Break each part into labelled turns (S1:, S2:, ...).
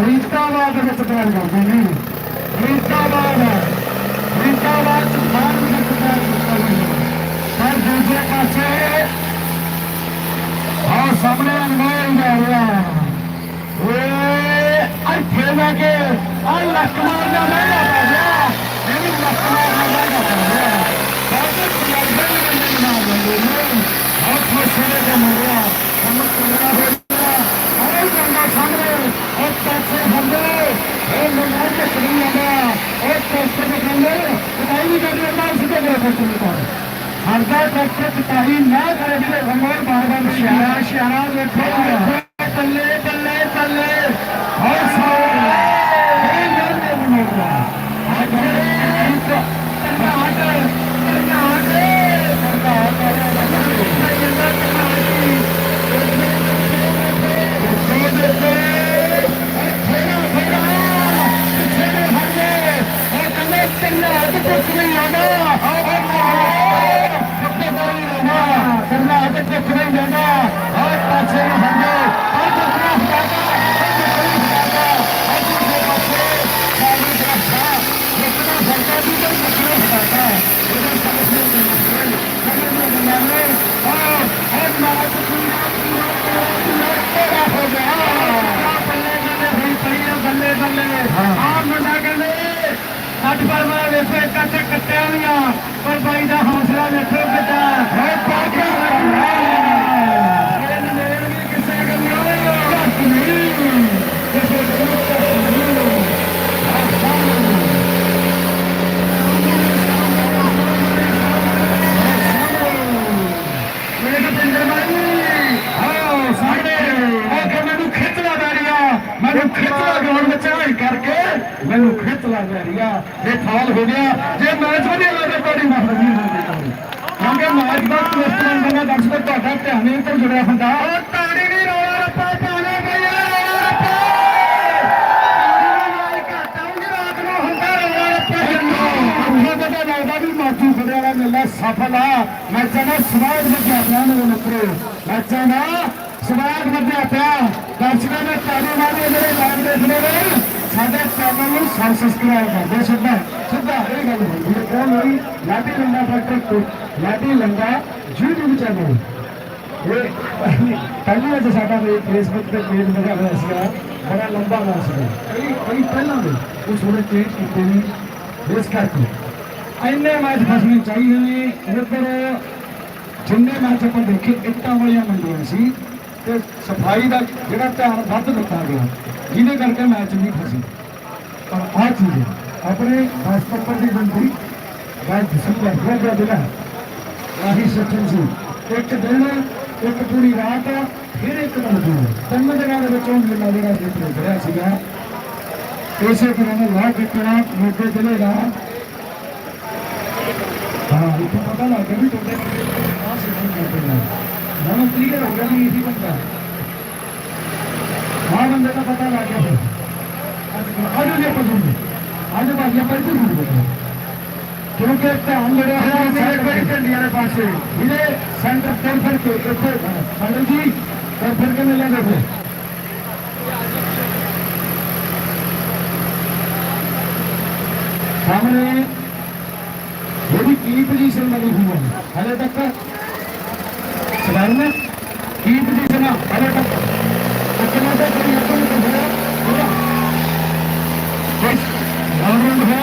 S1: ਫਰੀਦਾਬਾਦ ਦੇ ਵਿੱਚ ਗੱਲ ਕਰਦੇ ਨੇ ਫਰੀਦਾਬਾਦ ਫਰੀਦਾਬਾਦ ਚ ਖਾਨ ਦੇ ਵਿੱਚ ਗੱਲ ਕਰਦੇ ਨੇ ਪਰ ਦੂਜੇ ਪਾਸੇ ਆ ਸਾਹਮਣੇ ਅਨਮੋਲ ਜਾ ਰਿਹਾ ਓਏ ਇੱਥੇ ਲੈ ਕੇ ਆ ਲਖਮਾਰ ਦਾ ਮਹਿਲਾ ਪੈ ਗਿਆ ਇਹਨੂੰ ਲਖਮਾਰ ਦਾ ਮਹਿਲਾ ਪੈ ਗਿਆ ਬਾਕੀ ਕਰਕੇ ਮੈਨੂੰ ਖਿੱਚਲਾ ਪੈ ਰਿਹਾ। ਇਹ ਫਾਲ ਹੋ ਗਿਆ। ਜੇ ਮੈਚ ਵਧੀਆ ਲੱਗਦਾ ਤੁਹਾਡੀ ਮਹਰਬਾਨੀ ਕਿਉਂਕਿ ਮੈਚ ਦਾ ਦਰਸ਼ਕੋ ਤੁਹਾਡਾ ਧਿਆਨ ਇਹ ਤੋਂ ਜੁੜਿਆ ਹੁੰਦਾ? ਉਹ ਤਾੜੀ ਨਹੀਂ ਰੋਲਾ ਰੱਪਾ ਪਾਣੇ ਭਈਆ ਰੋਲਾ ਰੱਪਾ। ਵਾਲਾ ਮੇਲਾ ਸਫਲ ਆ। ਮੈਚਾਂ ਦਾ ਸਵਾਦ ਵਧਿਆ ਪਿਆ ਮੇਰੇ ਮਿੱਤਰੋ। ਮੈਚਾਂ ਦਾ ਸਵਾਦ ਵਧਿਆ ਪਿਆ। ਦਰਸ਼ਕਾਂ ਦੇ ਤਾੜੀ ਮਾਰੇ ਜਿਹੜੇ ਲਾਈਵ ਦੇਖਦੇ ਨੇ ਸਾਡੇ ਚੈਨਲ ਨੂੰ ਸਬਸਕ੍ਰਾਈਬ ਕਰ ਦਿਓ। ਸਿੱਧਾ ਸਿੱਧਾ ਇਹ ਗੱਲ ਹੋਈ ਇਹ ਕੌਣ ਹੋਈ Ladi Langa factor Ladi Langa YouTube channel ਇਹ ਪਹਿਲਾਂ ਅੱਜ ਸਾਡਾ ਫੇਸਬੁੱਕ ਤੇ ਪੇਜ ਬਣਾ ਹੋਇਆ ਸੀਗਾ ਬੜਾ ਲੰਬਾ ਨਾਮ ਸੀਗਾ ਕਈ ਕਈ ਪਹਿਲਾਂ ਦੇ ਉਹ ਥੋੜੇ ਚੇਂਜ ਕੀਤੇ ਨੇ ਇਸ ਕਰਕੇ ਇੰਨੇ ਮੈਚ ਫਸਣੇ ਚਾਹੀਦੇ ਨੇ ਇੱਧਰ ਜਿੰਨੇ ਮੈਚ ਆਪਾਂ ਦੇਖੇ ਇੱਟਾਂ ਵਾਲੀਆਂ ਮੰਡੀਆਂ ਸੀ ਤੇ ਸਫ਼ਾਈ ਦਾ ਜਿਹੜਾ ਧਿਆਨ ਵੱਧ ਦਿੱਤਾ ਗਿਆ ਜਿਹਦੇ ਕਰਕੇ ਮੈਚ ਨਹੀਂ ਫਸੀ ਪਰ ਆਹ ਚੀਜ਼ ਆਪਣੇ 10 ਨੰਬਰ ਦੀ ਬੰਦੀ ਬਾਈ ਦਸੰਬਰ ਹੋ ਗਿਆ ਦਿਲਾ ਆਹੀ ਸੱਚਨ ਸੀ ਇੱਕ ਦਿਨ ਇੱਕ ਪੂਰੀ ਰਾਤ ਫਿਰ ਇੱਕ ਦਿਨ ਦੂਰ ਤਿੰਨ ਦਿਨਾਂ ਦੇ ਵਿੱਚ ਉਹ ਮੇਲਾ ਜਿਹੜਾ ਜਿੱਤ ਰਿਹਾ ਸੀਗਾ ਇਸੇ ਤਰ੍ਹਾਂ ਦਾ ਲਾਭ ਕਿਤਨਾ ਮੋਢੇ ਜ਼ਿਲ੍ਹੇ ਦਾ ਹਾਂ ਇਹ ਪਤਾ ਲੱਗ ਗਿਆ ਵੀ ਤੁਹਾਡੇ ਆਹ ਸਿਸਟਮ ਕਰਦੇ ਨੇ ਹੁਣ ਕਲੀਅਰ ਹੋ ਗਿਆ ਵੀ ਇਹੀ ਬੰਦਾ ਹਾਂ ਬੰਦੇ ਦਾ ਪਤਾ ਲੱਗ ਗਿਆ ਫਿਰ ਅੱਜ ਜੇ ਆਪਾਂ ਸੁਣਦੇ ਅੱਜ ਭਾਜੀ ਆਪਾਂ ਇੱਥੇ ਸੁਣਦੇ ਕਿਉਂਕਿ ਧਿਆਨ ਜਿਹੜਾ ਹੈ ਕੋਲ ਝੰਡੀਆਂ ਵਾਲੇ ਪਾਸੇ? ਇਹਦੇ ਸੈਂਟਰ ਤੇ ਫਿਰ ਕੇ ਇੱਥੇ ਸੰਦਰ ਜੀ ਫਿਰ ਕੇ ਮਿਲਿਆ ਦੇਖੋ ਸਾਹਮਣੇ ਇਹਦੀ ਕੀ ਪੋਜੀਸ਼ਨ ਬਣੀ ਹੋਈ ਹੈ ਹਲੇ ਤੱਕ? ਸਵਾਲ ਕੀ ਪੋਜੀਸ਼ਨ ਆ ਹਲੇ ਤੱਕ? ਕਿੰਨਾ ਤੱਕ ਕੋਈ ਆਪਾਂ ਨੂੰ ਹੋਇਆ? ਹੋਇਆ। ਬਸ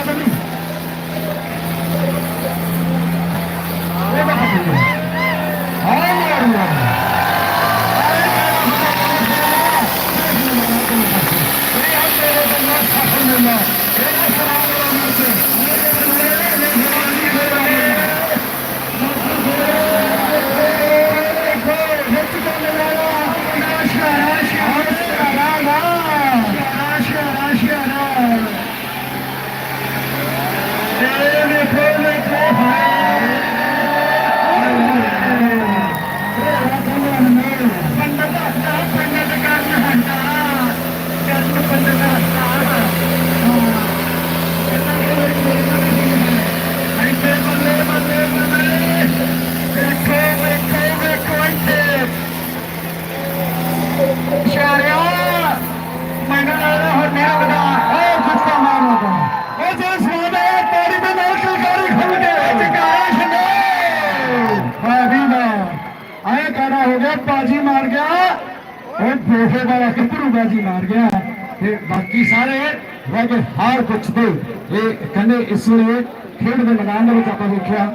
S1: ਗਏ ਹਾਰ ਪੁੱਛਦੇ ਇਹ ਕਹਿੰਦੇ ਇਸ ਵੇਲੇ ਖੇਡ ਦੇ ਮੈਦਾਨ ਦੇ ਵਿੱਚ ਆਪਾਂ ਵੇਖਿਆ।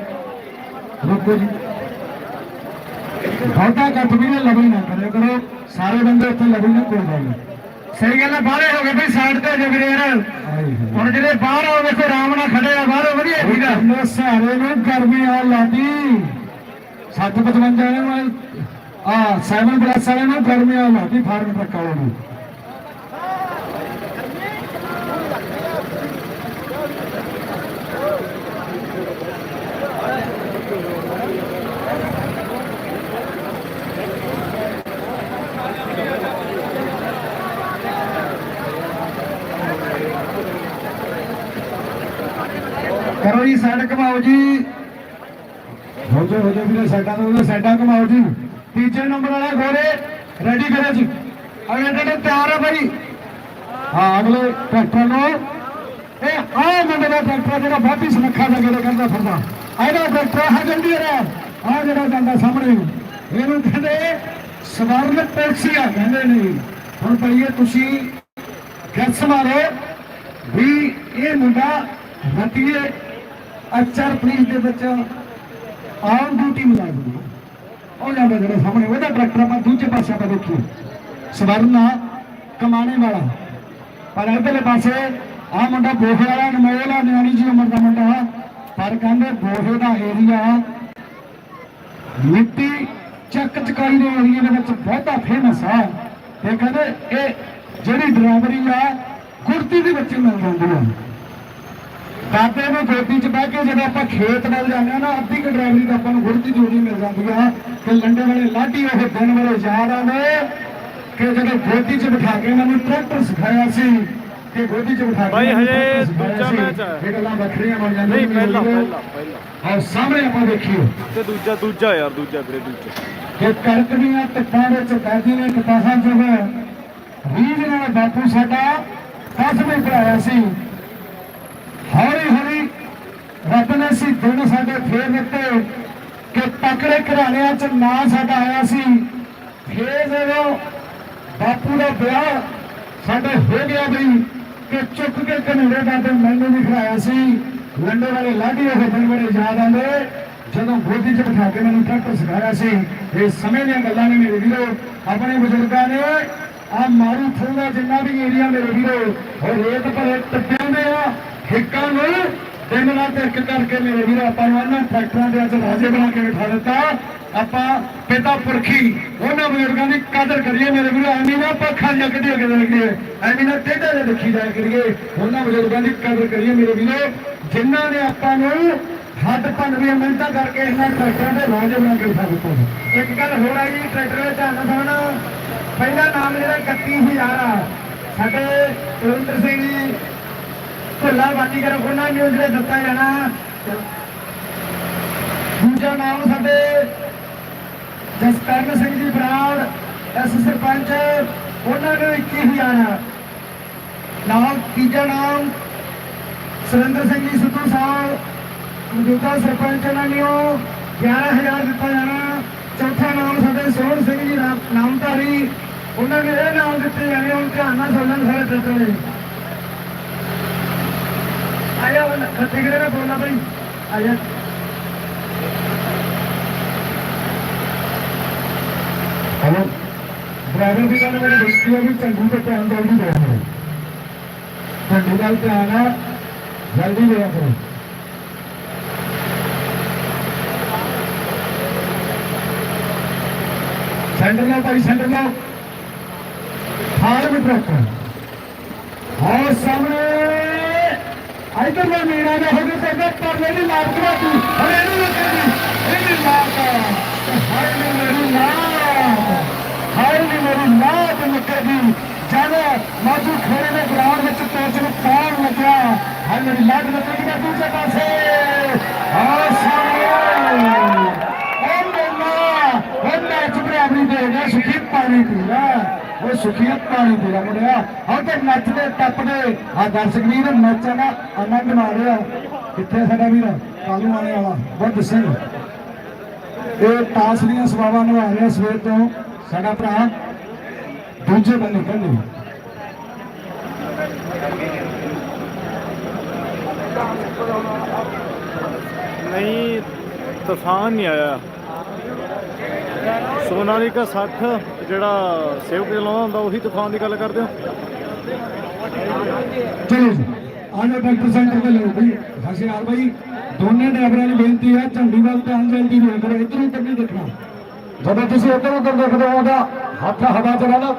S1: ਰੁਕੋ ਜੀ। ਬਹੁਤਾ ਕੱਟ ਵੀ ਨਾ ਲਵੀ ਨਾ ਕਰਿਆ ਕਰੋ। ਸਾਰੇ ਬੰਦੇ ਉੱਥੇ ਲਵੀ ਨਾ ਕੋਈ ਗੱਲ ਨਹੀਂ
S2: ਸਹੀ ਗੱਲ ਹੈ ਬਾਹਰੇ ਹੋ ਗਏ ਬਈ ਸਾਈਡ ਤੇ ਜਗਰੇ ਯਾਰ। ਹੁਣ ਜਿਹੜੇ ਬਾਹਰ ਆ ਵੇਖੋ ਆਰਾਮ ਨਾਲ ਖੜੇ ਆ ਬਾਹਰੋਂ ਵਧੀਆ ਠੀਕ ਆ।
S1: ਉਹਨੇ ਸਾਰੇ ਨੂੰ ਗਰਮੀ ਆ ਲਾਦੀ 755 ਨੂੰ ਆ 7 ਪਲੱਸ ਵਾਲੇ ਨੂੰ ਗਰਮੀ ਆ ਲਾਦੀ ਫਾਰਮ ਟਰੱਕ ਵਾਲੇ ਨੂੰ। ਕਰੋ ਜੀ ਸਾਈਡ ਘਮਾਓ ਜੀ। ਹੋ ਜਾ ਹੋ ਜਾ ਵੀਰੇ ਸਾਈਡਾਂ ਤੋਂ ਸਾਈਡਾਂ ਘਮਾਓ ਜੀ। ਤੀਜੇ ਨੰਬਰ ਵਾਲਾ ਘੋੜੇ ਰੈਡੀ ਕਰੋ ਜੀ। ਅਗਲੇ ਜਿਹੜੇ ਤਿਆਰ ਆ ਭਾਈ ਹਾਂ, ਅਗਲੇ ਟਰੈਕਟਰ ਨੂੰ। ਇਹ ਆਹ ਮੁੰਡੇ ਦਾ ਟਰੈਕਟਰ ਜਿਹੜਾ ਬਾਪੀ ਸੁਨੱਖਾ ਦਾ ਗੇੜੇ ਕਰਦਾ ਫਿਰਦਾ। ਇਹਦਾ ਟਰੈਕਟਰ ਹੈ ਜਲਦੀ ਆ ਆ ਜਿਹੜਾ ਜਾਂਦਾ ਸਾਹਮਣੇ ਇਹਨੂੰ ਕਹਿੰਦੇ ਸਵਰਨ ਪੈਕਸੀਆ ਕਹਿੰਦੇ ਨੇ। ਹੁਣ ਭਈਏ ਤੁਸੀਂ ਗੱਸ ਮਾਰੋ ਵੀ ਇਹ ਮੁੰਡਾ ਰਤੀਏ ਅਚਰ ਪੁਲਿਸ ਦੇ ਵਿੱਚ ਆਨ ਡਿਊਟੀ ਮੁਲਾਜ਼ਮ ਹੈ ਉਹ ਜਾਂਦਾ ਸਾਹਮਣੇ, ਉਹਦਾ ਟਰੈਕਟਰ ਆਪਾਂ ਦੂਜੇ ਪਾਸੇ ਆਪਾਂ ਦੇਖੀਏ। ਸਵਰਨਾ ਕਮਾਣੇ ਵਾਲਾ। ਪਰ ਇਧਰਲੇ ਪਾਸੇ ਆ ਮੁੰਡਾ ਬੋਹੇ ਵਾਲਾ ਨਮੋਲ ਨਿਆਣੀ ਜੀ ਉਮਰ ਦਾ ਮੁੰਡਾ। ਪਰ ਕਹਿੰਦੇ ਬੋਹੇ ਦਾ ਏਰੀਆ ਮਿੱਟੀ ਚੱਕ ਚਕਾਈ ਦੇ ਏਰੀਆ ਦੇ ਵਿੱਚ ਬਹੁਤਾ ਫੇਮਸ ਆ। ਇਹ ਕਹਿੰਦੇ ਇਹ ਜਿਹੜੀ ਡਰਾਈਵਰੀ ਆ ਕੁਰਤੀ ਦੇ ਵਿੱਚ ਮਿਲ ਜਾਂਦੀ ਆ। ਦਾਦੇ ਨੂੰ ਗੋਦੀ 'ਚ ਬਹਿ ਕੇ ਜਦੋਂ ਆਪਾਂ ਖੇਤ ਵੱਲ ਜਾਂਦੇ ਆ ਨਾ ਅੱਧੀ ਕੁ ਡਰਾਈਵਰੀ ਤਾਂ ਆਪਾਂ ਨੂੰ ਗੁਰਦੀ ਜੋੜੀ ਮਿਲ ਜਾਂਦੀ ਆ ਕਿ ਲੰਡੇ ਵਾਲੇ ਲਾਢੀ ਉਹ ਦਿਨ ਵਾਲੇ ਯਾਦ ਆਉਂਦੇ ਕਿ ਜਦੋਂ ਗੋਦੀ 'ਚ ਬਿਠਾ ਕੇ ਇਹਨਾਂ ਨੂੰ ਟਰੈਕਟਰ ਸਿਖਾਇਆ ਸੀ ਕਿ ਗੋਦੀ 'ਚ ਬਿਠਾ ਕੇ ਨੂੰ
S2: ਹਜੇ ਦੂਜਾ। ਮੈਚ ਆ।
S1: ਇਹ ਗੱਲਾਂ ਵੱਖਰੀਆਂ ਬਣ ਜਾਂਦੀਆਂ
S2: ਨਹੀਂ
S1: ਨੇ
S2: ਪਹਿਲਾ। ਪਹਿਲਾ ਪਹਿਲਾ
S1: ਆਓ ਸਾਹਮਣੇ ਆਪਾਂ ਦੇਖੀਏ
S2: ਤੇ ਦੂਜਾ ਦੂਜਾ ਯਾਰ ਦੂਜਾ ਵੀਰੇ ਦੂਜਾ
S1: ਕਿ ਕਣਕ ਦੀਆਂ ਧੁੱਪਾਂ ਵਿੱਚ ਬੈਠੀ ਨੇ ਕਪਾਹਾਂ ਚ ਰੀਝ ਨਾਲ ਬਾਪੂ ਸਾਡਾ ਕਸਮੇ ਕਰਾਇਆ ਸੀ ਰੱਬ ਨੇ ਸੀ ਦਿਨ ਸਾਡੇ ਫੇਰ ਦਿੱਤੇ ਕਿ ਤਕੜੇ ਘਰਾਣਿਆਂ ਚ ਨਾਂ ਸਾਡਾ ਆਇਆ ਸੀ। ਫੇਰ ਜਦੋਂ ਬਾਪੂ ਦਾ ਵਿਆਹ ਸਾਡੇ ਹੋ ਗਿਆ ਬਈ, ਕਿ ਚੁੱਕ ਕੇ ਕਨੇੜੇ ਦਾ ਮੈਨੂੰ ਵੀ ਖੜਾਇਆ ਸੀ। ਲੰਡੇ ਵਾਲੇ ਲਾਡੀ ਉਹ ਦਿਨ ਬੜੇ ਯਾਦ ਆਉਂਦੇ, ਜਦੋਂ ਗੋਦੀ 'ਚ ਬਿਠਾ ਕੇ ਮੈਨੂੰ ਟਰੈਕਟਰ ਸਿਖਾਇਆ ਸੀ, ਇਹ ਸਮੇਂ ਦੀਆਂ ਗੱਲਾਂ ਨੇ ਮੇਰੇ ਵੀਰੋ, ਆਪਣੇ ਬਜ਼ੁਰਗਾਂ ਨੇ ਆ ਮਾਰੂ ਥੋੜਾ ਜਿੰਨਾ ਵੀ ਏਰੀਆ ਮੇਰੇ ਵੀਰੋ, ਉਹ ਰੇਤ ਭਰੇ ਟੱਪਿਆਂ ਦੇ ਆ ਹਿੱਕਾਂ ਨੂੰ ਦਿਨ ਰਾਤ ਇੱਕ ਕਰਕੇ ਮੇਰੇ ਵੀਰੋ, ਆਪਾਂ ਨੂੰ ਇਹਨਾਂ ਟਰੈਕਟਰਾਂ ਦੇ ਅੱਜ ਰਾਜੇ ਬਣਾ ਕੇ ਬਿਠਾ ਦਿੱਤਾ। ਆਪਾਂ ਪਿਤਾ ਪੁਰਖੀ, ਉਹਨਾਂ ਬਜ਼ੁਰਗਾਂ ਦੀ ਕਦਰ ਕਰੀਏ ਮੇਰੇ ਵੀਰੋ, ਐਵੇਂ ਨਾ ਪੱਖਾਂ ਜਗਦੇ ਅਗੇ ਲੱਗੀਏ, ਐਵੇਂ ਨਾ ਟੇਢਾ ਦੇ ਦੇਖੀ ਜਾਇਆ ਕਰੀਏ, ਉਹਨਾਂ ਬਜ਼ੁਰਗਾਂ ਦੀ ਕਦਰ ਕਰੀਏ ਮੇਰੇ ਵੀਰੋ। ਜਿਨ੍ਹਾਂ ਨੇ ਆਪਾਂ ਨੂੰ ਹੱਦ ਪੰਨਵੀਂ ਮਿਹਨਤਾਂ ਕਰਕੇ ਇਹਨਾਂ ਟਰੈਕਟਰਾਂ ਦੇ ਰਾਜੇ ਬਣਾ ਕੇ ਬਿਠਾ ਦਿੱਤਾ।
S2: ਇੱਕ ਗੱਲ ਹੋਰ ਆ ਜੀ, ਟਰੈਕਟਰ ਵਿੱਚ ਧਿਆਨ ਨਾਲ ਪਹਿਲਾ ਨਾਮ ਜਿਹੜਾ 31000 ਆ, ਸਾਡੇ ਰਵਿੰਦਰ ਸਿੰਘ ਜੀ ਭੁੱਲਾ ਬਾਕੀ ਕਰ ਉਹਨਾਂ ਨੂੰ ਜਿਹੜੇ ਦਿੱਤਾ ਜਾਣਾ। ਦੂਜਾ ਨਾਮ ਸਾਡੇ ਜਸਕਰਨ ਸਿੰਘ ਜੀ ਬਰਾੜ ਐਸ ਸਰਪੰਚ, ਉਹਨਾਂ ਨੂੰ 21000 ਆ। ਤੀਜਾ ਨਾਮ ਸੁਰਿੰਦਰ ਸਿੰਘ ਜੀ ਸਿੱਧੂ ਸਾਹਿਬ, ਮੌਜੂਦਾ ਸਰਪੰਚ ਉਹਨਾਂ ਨੂੰ 11000 ਦਿੱਤਾ ਜਾਣਾ। ਚੌਥਾ ਨਾਮ ਸਾਡੇ ਸੋਹਣ ਸਿੰਘ ਜੀ ਨਾਮ- ਨਾਮਧਾਰੀ, ਉਹਨਾਂ ਨੂੰ ਇਹ ਨਾਮ ਦਿੱਤੇ ਜਾਣੇ ਹੁਣ ਧਿਆਨ ਨਾਲ ਸੁਣਨ ਸਾਰੇ ਟੱਟੇ ਨੇ ਆਇਆ ਹੁਣ ਖੱਤੇ ਕਿਹੜੇ ਨਾਲ ਬੋਲਣਾ ਭਾਈ ਆਇਆ
S1: ਹਲੋ। ਡਰਾਈਵਰ ਦੀ ਗੱਲ ਮੇਰੀ ਬੇਨਤੀ ਹੈ ਵੀ ਚੰਗੀ ਤੇ ਧਿਆਨ ਜਲਦੀ ਦਿਆ ਕਰੋ ਚੰਗੀ ਗੱਲ ਧਿਆਨ ਆ ਜਲਦੀ ਦਿਆ ਕਰੋ। ਸੈਂਟਰ ਨਾਲ ਭਾਈ, ਸੈਂਟਰ ਨਾਲ। ਫਾਰਮ ਟਰੱਕ ਔਰ ਸਾਹਮਣੇ ਇਧਰ ਦਾ ਮੇਰਾ ਦਾ ਹੋ ਗਿਆ ਤੇ ਪਰ ਮੇਰੀ ਲਾਭ ਕਰਾ ਤੂੰ ਇਹਨੂੰ ਨਾ ਕਰਦੀ ਇਹਦੀ ਲਾਭ ਹਾਏ ਨੀ ਮੇਰੀ ਲਾਭ ਹਾਏ ਨੀ ਮੇਰੀ ਲਾਭ ਨਿਕਲਦੀ ਜਦ ਮਾਜੂ ਖੇੜੇ ਦੇ ਗਰਾਊਂਡ ਵਿੱਚ ਟੋਚ ਨੂੰ ਪਾਉਣ ਲੱਗਿਆ। ਹਾਏ ਮੇਰੀ ਲਾਭ ਨਿਕਲਦੀ ਹੈ ਦੂਜੇ ਪਾਸੇ ਆ ਸਾਹਮਣੇ ਉਹ ਮੇਲਾ ਉਹ ਮੈਚ ਬਰਾਬਰੀ ਦੇ ਗਿਆ ਸੁਖੀ ਪਾਣੀ ਪੀਣਾ ਉਹ ਸੁਖੀਅਤ ਪਾਣੀ ਪੀਣਾ ਮੁੰਡਿਆ। ਹੁਣ ਤੇ ਨੱਚਦੇ ਟੱਪਦੇ ਆ ਦਰਸ਼ਕ ਵੀਰ ਨੱਚਣ ਦਾ ਆਨੰਦ ਮਾਣ ਕਿੱਥੇ ਸਾਡਾ ਵੀਰ? ਕਾਲੂ ਆਣੇ ਵਾਲਾ ਬੁੱਧ ਸਿੰਘ। ਇਹ ਤਾਸ ਦੀਆਂ ਸਵਾਵਾਂ ਨੂੰ ਆ ਰਿਹਾ ਸਵੇਰ ਤੋਂ। ਸਾਡਾ ਭਰਾ ਦੂਜੇ ਬੰਨੇ ਕੰਨੇ
S3: ਨਹੀਂ, ਤੂਫਾਨ ਨਹੀਂ ਆਇਆ। ਸੋਨਾਲੀਕਾ 60 ਜਿਹੜਾ ਸੇਵਕ ਚਲਾਉਂਦਾ ਹੁੰਦਾ, ਉਹੀ ਤੂਫਾਨ ਦੀ ਗੱਲ ਕਰਦੇ ਹੋ?
S1: ਚਲੋ ਜੀ ਆਨੇ ਡਾਕਟਰ ਸੈਂਟਰ ਦੇ ਲੋਕ ਵੀ ਹਸ਼ਿਆਰ ਭਾਈ ਦੋਨੇ ਡਰਾਈਵਰਾਂ ਨੂੰ ਬੇਨਤੀ ਹੈ, ਝੰਡੀ ਵੱਲ ਧਿਆਨ ਦੇਣ ਦੀ ਨਹੀਂ ਕਰੋ, ਇੱਧਰ ਉੱਧਰ ਨਹੀਂ ਦੇਖਣਾ। ਜਦੋਂ ਤੁਸੀਂ ਇੱਧਰ ਉੱਧਰ ਦੇਖਦੇ ਹੋ ਤਾਂ ਹੱਥ ਹਵਾ ਚ ਰਹਿਣਾ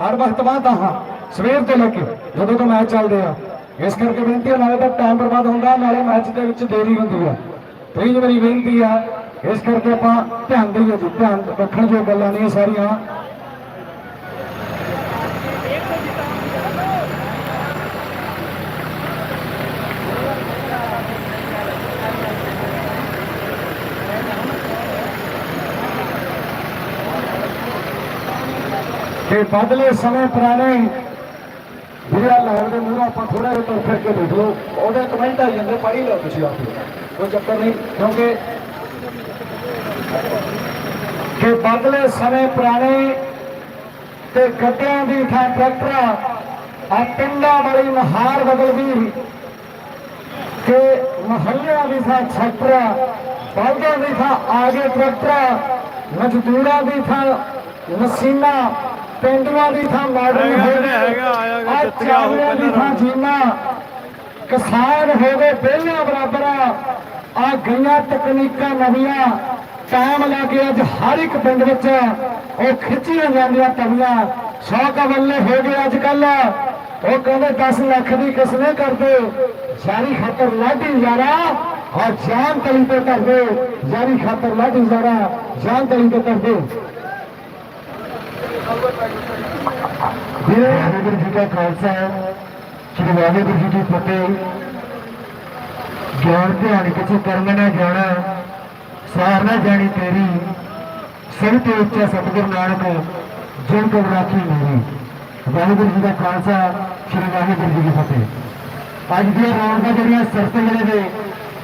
S1: ਹਰ ਵਕਤ ਬਾਅਦ ਹਾਂ, ਸਵੇਰ ਤੋਂ ਲੈ ਕੇ ਜਦੋਂ ਤੋਂ ਮੈਚ ਚੱਲਦੇ ਆ। ਇਸ ਕਰਕੇ ਬੇਨਤੀ ਹੈ, ਨਾਲੇ ਤਾਂ ਟਾਈਮ ਬਰਬਾਦ ਹੁੰਦਾ, ਨਾਲੇ ਮੈਚ ਦੇ ਵਿੱਚ ਦੇਰੀ ਹੁੰਦੀ ਹੈ ਤੇਜ ਮੇਰੀ ਬੇਨਤੀ ਆ ਇਸ ਕਰਕੇ ਆਪਾਂ ਧਿਆਨ ਦੇਈਏ ਜੀ, ਧਿਆਨ ਰੱਖਣ ਜੋ ਗੱਲਾਂ ਨਹੀਂ ਸਾਰੀਆਂ। ਕਿ ਬਦਲੇ ਸਮੇਂ ਪੁਰਾਣੇ ਵੀਰਾ ਲਾਹੌਰ ਦੇ ਮੂਹਰੇ ਆਪਾਂ ਥੋੜਾ ਜਿਹਾ ਤੁਰ ਫਿਰ ਕੇ ਦੇਖ ਲਓ। ਉਹਦੇ ਕਮੈਂਟ ਆ ਜਾਂਦੇ, ਪੜ੍ਹ ਹੀ ਲਓ ਤੁਸੀਂ ਆਪੇ ਕੋਈ ਚੱਕਰ ਨਹੀਂ, ਕਿਉਂਕਿ ਕਿ ਬਦਲੇ ਸਮੇਂ ਪੁਰਾਣੇ ਤੇ ਗੱਡਿਆਂ ਦੀ ਥਾਂ ਟਰੈਕਟਰਾਂ ਆ ਪਿੰਡਾਂ ਵਾਲੀ ਮਹਾਰ ਬਦਲ ਗਈ ਕਿ ਮਹੱਲਿਆਂ ਦੀ ਥਾਂ ਛੱਤਰਾ ਬਲਦਾਂ ਦੀ ਥਾਂ ਆਗੇ ਟਰੈਕਟਰਾਂ ਮਜ਼ਦੂਰਾਂ ਦੀ ਥਾਂ ਮਸ਼ੀਨਾਂ ਪਿੰਡਾਂ ਦੀ ਥਾਂ ਮਾਡਰਨ ਹੋ
S3: ਤੇ ਹੈਗਾ, ਆਇਆ ਗਾ,
S1: ਆਹ
S3: ਜੱਤੀਆਂ ਹੋ
S1: ਚਾਵਲਿਆਂ ਦੀ ਥਾਂ ਜੀਨਾ ਕਿਸਾਨ ਹੋ ਗਏ ਪਹਿਲਾਂ ਬਰਾਬਰ ਆ ਗਈਆਂ ਤਕਨੀਕਾਂ ਨਵੀਆਂ ਟਾਈਮ ਲੱਗ ਕੇ ਅੱਜ ਹਰ ਇੱਕ ਪਿੰਡ ਵਿੱਚ ਉਹ ਖਿੱਚੀਆਂ ਜਾਂਦੀਆਂ ਤਵੀਆਂ ਸੌ ਕਵੱਲੇ ਹੋ ਗਏ ਅੱਜ ਕੱਲ। ਉਹ ਕਹਿੰਦੇ 10 ਲੱਖ ਦੀ ਕਿਸਨੇ ਕਰਦੇ। ਜਾਰੀ ਖਾਤਰ ਲਾਢੀ ਯਾਰਾ। ਔਰ ਜਾਨ ਤਲੀ ਤੇ ਕਰਦੇ। ਜਾਰੀ ਖਾਤਰ ਲਾਢੀ ਯਾਰਾ। ਜਾਨ ਤਲੀ ਤੇ ਕਰਦੇ। ਵੀਰੇ ਵਾਹਿਗੁਰੂ ਜੀ ਦਾ ਖਾਲਸਾ। ਸ੍ਰੀ ਵਾਹਿਗੁਰੂ ਜੀ ਕੀ ਫਤਿਹ। ਗਿਆਨ ਧਿਆਨ ਕਿਸੇ ਕਰਮ ਨਾ ਜਾਣਾ। ਸਾਰਨਾ ਜਾਣੀ ਤੇਰੀ। ਸਿਰ ਤੇ ਉੱਚਾ ਸਤਿਗੁਰੂ ਨਾਨਕ, ਜਿਨ ਕੋ ਰਾਖੀ ਮੇਰੀ। ਵਾਹਿਗੁਰੂ ਜੀ ਦਾ ਖਾਲਸਾ, ਸ੍ਰੀ ਵਾਹਿਗੁਰੂ ਜੀ ਦੀ ਫਤਿਹ। ਅੱਜ ਦੀਆਂ ਰੌਣਕਾਂ ਜਿਹੜੀਆਂ ਸਰਸੇ ਜਿਹੜੇ ਦੇ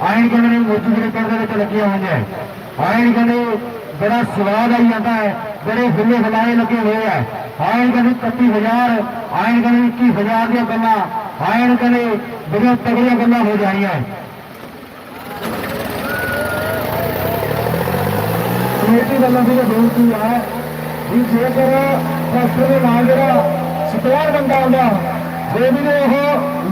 S1: ਆਇਣ ਕਹਿੰਦੇ ਨੇ ਮੋਤੀ ਜਿਹੜੇ ਪਰਦੇ ਵਿੱਚ ਲੱਗੀਆਂ ਹੋਈਆਂ ਹੈ। ਆਇਣ ਕਹਿੰਦੇ ਬੜਾ ਸਵਾਦ ਆਈ ਜਾਂਦਾ ਹੈ, ਬੜੇ ਹੁੱਲੇ ਹਲਾਏ ਲੱਗੇ ਹੋਏ ਆ। ਆਇਣ ਕਹਿੰਦੇ 31000 ਆਇਣ ਕਹਿੰਦੇ 21000 ਦੀਆਂ ਗੱਲਾਂ। ਆਇਣ ਕਹਿੰਦੇ ਬੜੀਆਂ ਤਗੜੀਆਂ ਗੱਲਾਂ ਹੋ ਜਾਣੀਆਂ। ਕਮੇਟੀ ਵੱਲੋਂ ਵੀ ਬੇਨਤੀ ਹੈ ਵੀ ਜੇਕਰ ਫਸਲ ਦੇ ਨਾਲ ਜਿਹੜਾ ਸਪੇਅਰ ਬੰਦਾ ਆਉਂਦਾ ਜੇ ਵੀ ਉਹ